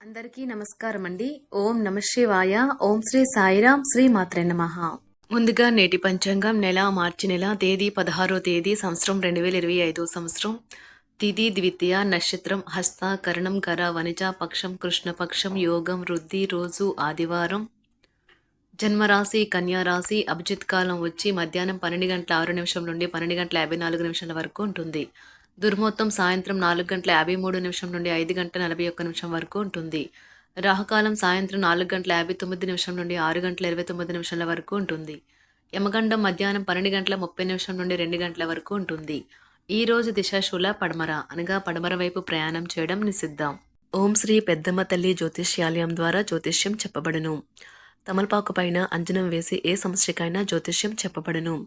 అందరికీ నమస్కారం అండి ఓం నమ శివాయ. ఓం శ్రీ సాయిరాం. శ్రీ మాత్రే నమ. ముందుగా నేటి పంచాంగం నెల మార్చి నెల తేదీ పదహారో తేదీ సంవత్సరం రెండు వేల ఇరవై ఐదో సంవత్సరం. తిథి ద్వితీయ నక్షత్రం హస్త కరణం కర వనిజ పక్షం కృష్ణపక్షం యోగం వృద్ధి రోజు ఆదివారం. జన్మరాశి కన్యారాశి అభిజిత్ కాలం వచ్చి మధ్యాహ్నం పన్నెండు గంటల ఆరు నిమిషం నుండి పన్నెండు గంటల యాభై నాలుగు నిమిషాల వరకు ఉంటుంది. దుర్మొత్తం సాయంత్రం నాలుగు గంటల యాభై మూడు నిమిషం నుండి ఐదు గంటల నలభై ఒక్క నిమిషం వరకు ఉంటుంది. రాహుకాలం సాయంత్రం నాలుగు గంటల యాభై తొమ్మిది నిమిషం నుండి ఆరు గంటల ఇరవై తొమ్మిది నిమిషాల వరకు ఉంటుంది. యమగండం మధ్యాహ్నం పన్నెండు గంటల ముప్పై నిమిషం నుండి రెండు గంటల వరకు ఉంటుంది. ఈ రోజు దిశాశూల పడమర అనగా పడమర వైపు ప్రయాణం చేయడం నిషిద్ధం. ఓం శ్రీ పెద్దమ్మ తల్లి జ్యోతిష్యాలయం ద్వారా జ్యోతిష్యం చెప్పబడును. తమలపాకు పైన అంజనం వేసి ఏ సమస్యకైనా జ్యోతిష్యం చెప్పబడును.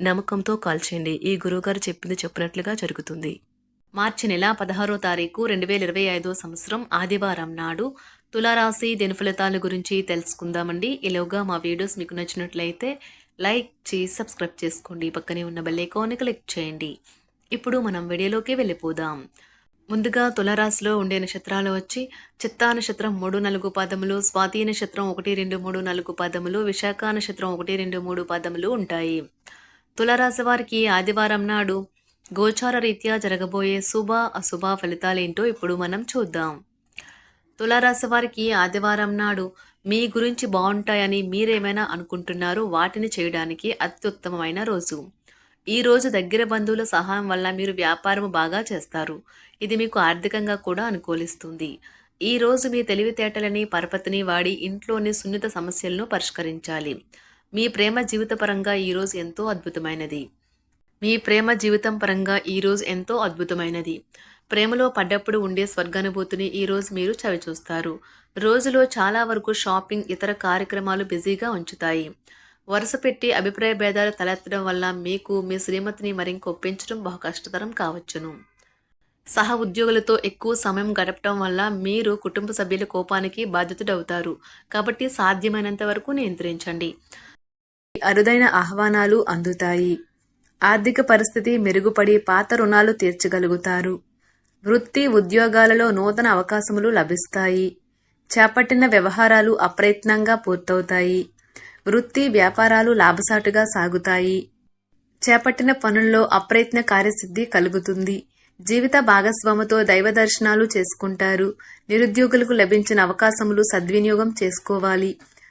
నమ్మకంతో కాల్ చేయండి. ఈ గురువుగారు చెప్పింది చెప్పినట్లుగా జరుగుతుంది. మార్చి నెల పదహారో తారీఖు రెండు వేల ఇరవై ఐదో సంవత్సరం ఆదివారం నాడు తులారాశి దిన ఫలితాల గురించి తెలుసుకుందామండి. ఈలోగా మా వీడియోస్ మీకు నచ్చినట్లయితే లైక్ చేసి సబ్స్క్రైబ్ చేసుకోండి. పక్కనే ఉన్న బెల్లైకాన్ని క్లిక్ చేయండి. ఇప్పుడు మనం వీడియోలోకి వెళ్ళిపోదాం. ముందుగా తులరాశిలో ఉండే నక్షత్రాలు వచ్చి చిత్తా నక్షత్రం మూడు నాలుగు పాదములు స్వాతి నక్షత్రం ఒకటి రెండు మూడు నాలుగు పాదములు విశాఖ నక్షత్రం ఒకటి రెండు మూడు పాదములు ఉంటాయి. తులరాశి వారికి ఆదివారం నాడు గోచార రీత్యా జరగబోయే శుభ అశుభ ఫలితాలేంటో ఇప్పుడు మనం చూద్దాం. తులారాశి వారికి ఆదివారం నాడు మీ గురించి బాగుంటాయని మీరేమైనా అనుకుంటున్నారో వాటిని చేయడానికి అత్యుత్తమమైన రోజు. ఈ రోజు దగ్గర బంధువుల సహాయం వల్ల మీరు వ్యాపారం బాగా చేస్తారు. ఇది మీకు ఆర్థికంగా కూడా అనుకూలిస్తుంది. ఈ రోజు మీ తెలివితేటలని పరపతిని వాడి ఇంట్లోని సున్నిత సమస్యలను పరిష్కరించాలి. మీ ప్రేమ జీవిత పరంగా ఈరోజు ఎంతో అద్భుతమైనది. మీ ప్రేమ జీవితం పరంగా ఈరోజు ఎంతో అద్భుతమైనది. ప్రేమలో పడ్డప్పుడు ఉండే స్వర్గానుభూతిని ఈరోజు మీరు చవిచూస్తారు. రోజులో చాలా వరకు షాపింగ్ ఇతర కార్యక్రమాలు బిజీగా ఉంచుతాయి. వరుస పెట్టి అభిప్రాయ భేదాలు తలెత్తడం వల్ల మీకు మీ శ్రీమతిని మరింక ఒప్పించడం బహు కష్టతరం కావచ్చును. సహ ఉద్యోగులతో ఎక్కువ సమయం గడపటం వల్ల మీరు కుటుంబ సభ్యుల కోపానికి బాధితుడవుతారు కాబట్టి సాధ్యమైనంత వరకు నియంత్రించండి. అరుదైన ఆహ్వానాలు అందుతాయి. ఆర్థిక పరిస్థితి మెరుగుపడి పాత రుణాలు తీర్చగలుగుతారు. వృత్తి ఉద్యోగాలలో నూతన అవకాశములు లభిస్తాయి. చేపట్టిన వ్యవహారాలు అప్రయత్నంగా పూర్తవుతాయి. వృత్తి వ్యాపారాలు లాభసాటుగా సాగుతాయి. చేపట్టిన పనుల్లో అప్రయత్న కార్యసిద్ధి కలుగుతుంది. జీవిత భాగస్వామితో దైవ దర్శనాలు చేసుకుంటారు. నిరుద్యోగులకు లభించిన అవకాశములు సద్వినియోగం చేసుకోవాలి.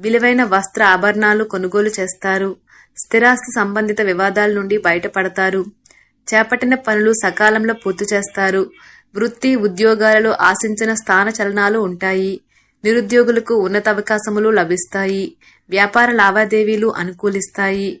విలువైన వస్త్ర ఆభరణాలు కొనుగోలు చేస్తారు. స్థిరాస్తి సంబంధిత వివాదాల నుండి బయటపడతారు. చేపట్టిన పనులు సకాలంలో పూర్తి చేస్తారు. వృత్తి ఉద్యోగాలలో ఆశించిన స్థాన చలనాలు ఉంటాయి. నిరుద్యోగులకు ఉన్నత అవకాశములు లభిస్తాయి. వ్యాపార లావాదేవీలు అనుకూలిస్తాయి.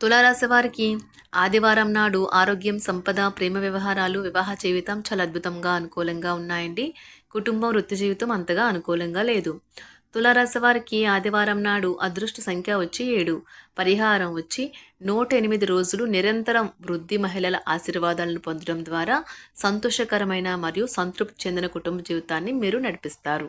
తులారాశి వారికి ఆదివారం నాడు ఆరోగ్యం సంపద ప్రేమ వ్యవహారాలు వివాహ జీవితం చాలా అద్భుతంగా అనుకూలంగా ఉన్నాయండి. కుటుంబం వృత్తి జీవితం అంతగా అనుకూలంగా లేదు. తులారాశి వారికి ఆదివారం నాడు అదృష్ట సంఖ్య వచ్చి ఏడు. పరిహారం వచ్చి నూట ఎనిమిది రోజులు నిరంతరం వృద్ధి మహిళల ఆశీర్వాదాలను పొందడం ద్వారా సంతోషకరమైన మరియు సంతృప్తి చెందిన కుటుంబ జీవితాన్ని మీరు నడిపిస్తారు.